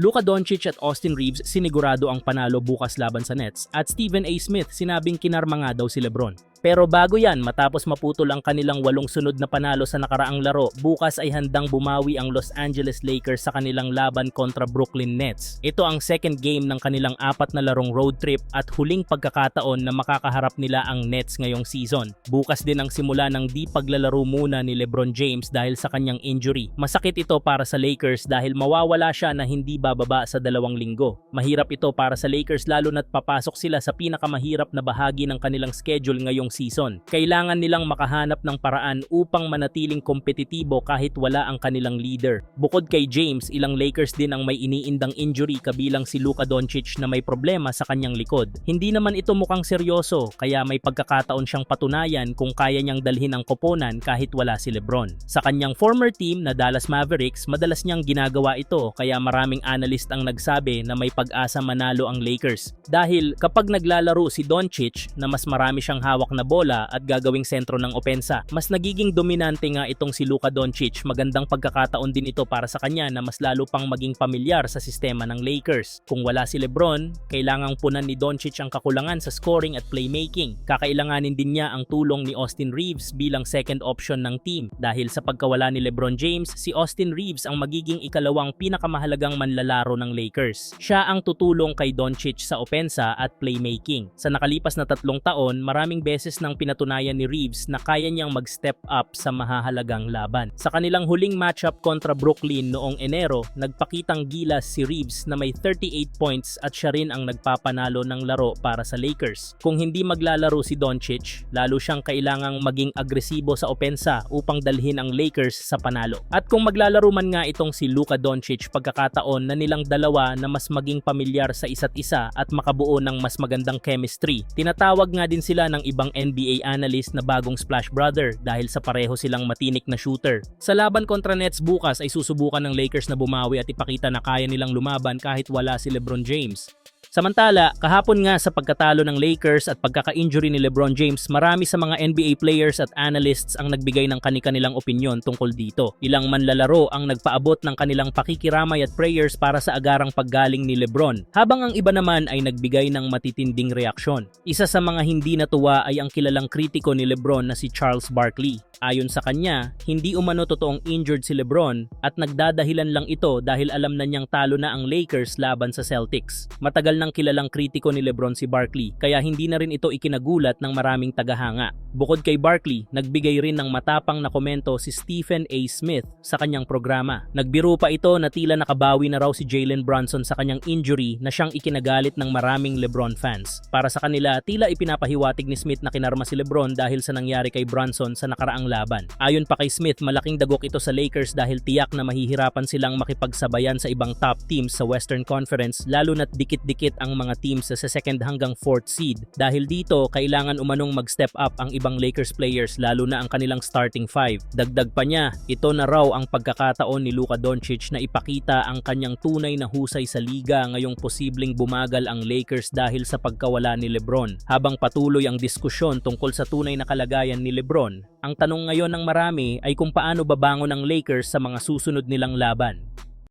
Luka Doncic at Austin Reeves sinigurado ang panalo bukas laban sa Nets at Stephen A. Smith sinabing kinarma nga daw si Lebron. Pero bago yan, matapos maputol ang kanilang walong sunod na panalo sa nakaraang laro, bukas ay handang bumawi ang Los Angeles Lakers sa kanilang laban kontra Brooklyn Nets. Ito ang second game ng kanilang apat na larong road trip at huling pagkakataon na makakaharap nila ang Nets ngayong season. Bukas din ang simula ng di paglalaro muna ni LeBron James dahil sa kanyang injury. Masakit ito para sa Lakers dahil mawawala siya na hindi bababa sa dalawang linggo. Mahirap ito para sa Lakers lalo na't papasok sila sa pinakamahirap na bahagi ng kanilang schedule ngayong season. Kailangan nilang makahanap ng paraan upang manatiling kompetitibo kahit wala ang kanilang leader. Bukod kay James, ilang Lakers din ang may iniindang injury kabilang si Luka Doncic na may problema sa kanyang likod. Hindi naman ito mukhang seryoso kaya may pagkakataon siyang patunayan kung kaya niyang dalhin ang koponan kahit wala si Lebron. Sa kanyang former team na Dallas Mavericks, madalas niyang ginagawa ito kaya maraming analyst ang nagsabi na may pag-asa manalo ang Lakers. Dahil kapag naglalaro si Doncic na mas marami siyang hawak na bola at gagawing sentro ng opensa, mas nagiging dominante nga itong si Luka Doncic. Magandang pagkakataon din ito para sa kanya na mas lalo pang maging pamilyar sa sistema ng Lakers. Kung wala si Lebron, kailangang punan ni Doncic ang kakulangan sa scoring at playmaking. Kakailanganin din niya ang tulong ni Austin Reeves bilang second option ng team. Dahil sa pagkawala ni Lebron James, si Austin Reeves ang magiging ikalawang pinakamahalagang manlalaro ng Lakers. Siya ang tutulong kay Doncic sa opensa at playmaking. Sa nakalipas na tatlong taon, maraming beses nang pinatunayan ni Reeves na kaya niyang mag-step up sa mahahalagang laban. Sa kanilang huling matchup kontra Brooklyn noong Enero, nagpakitang gilas si Reeves na may 38 points at siya rin ang nagpapanalo ng laro para sa Lakers. Kung hindi maglalaro si Doncic, lalo siyang kailangang maging agresibo sa opensa upang dalhin ang Lakers sa panalo. At kung maglalaro man nga itong si Luka Doncic, pagkakataon na nilang dalawa na mas maging pamilyar sa isa't isa at makabuo ng mas magandang chemistry. Tinatawag nga din sila ng ibang NBA analyst na bagong Splash Brother dahil sa pareho silang matinik na shooter. Sa laban kontra Nets bukas ay susubukan ng Lakers na bumawi at ipakita na kaya nilang lumaban kahit wala si LeBron James. Samantala, kahapon nga sa pagkatalo ng Lakers at pagkaka-injury ni LeBron James, marami sa mga NBA players at analysts ang nagbigay ng kani-kanilang opinyon tungkol dito. Ilang manlalaro ang nagpaabot ng kanilang pakikiramay at prayers para sa agarang paggaling ni LeBron, habang ang iba naman ay nagbigay ng matitinding reaksyon. Isa sa mga hindi natuwa ay ang kilalang kritiko ni LeBron na si Charles Barkley. Ayon sa kanya, hindi umano totoong injured si LeBron at nagdadahilan lang ito dahil alam na niyang talo na ang Lakers laban sa Celtics. Matagal ng kilalang kritiko ni Lebron si Barkley kaya hindi na rin ito ikinagulat ng maraming tagahanga. Bukod kay Barkley, nagbigay rin ng matapang na komento si Stephen A. Smith sa kanyang programa. Nagbiro pa ito na tila nakabawi na raw si Jalen Brunson sa kanyang injury na siyang ikinagalit ng maraming Lebron fans. Para sa kanila, tila ipinapahiwatig ni Smith na kinarma si Lebron dahil sa nangyari kay Brunson sa nakaraang laban. Ayon pa kay Smith, malaking dagok ito sa Lakers dahil tiyak na mahihirapan silang makipagsabayan sa ibang top teams sa Western Conference lalo na't dikit-dikit ang mga teams sa second hanggang fourth seed. Dahil dito, kailangan umanong mag-step up ang ibang Lakers players lalo na ang kanilang starting five. Dagdag pa niya, ito na raw ang pagkakataon ni Luka Doncic na ipakita ang kanyang tunay na husay sa liga ngayong posibleng bumagal ang Lakers dahil sa pagkawala ni Lebron. Habang patuloy ang diskusyon tungkol sa tunay na kalagayan ni Lebron, ang tanong ngayon ng marami ay kung paano babangon ang Lakers sa mga susunod nilang laban.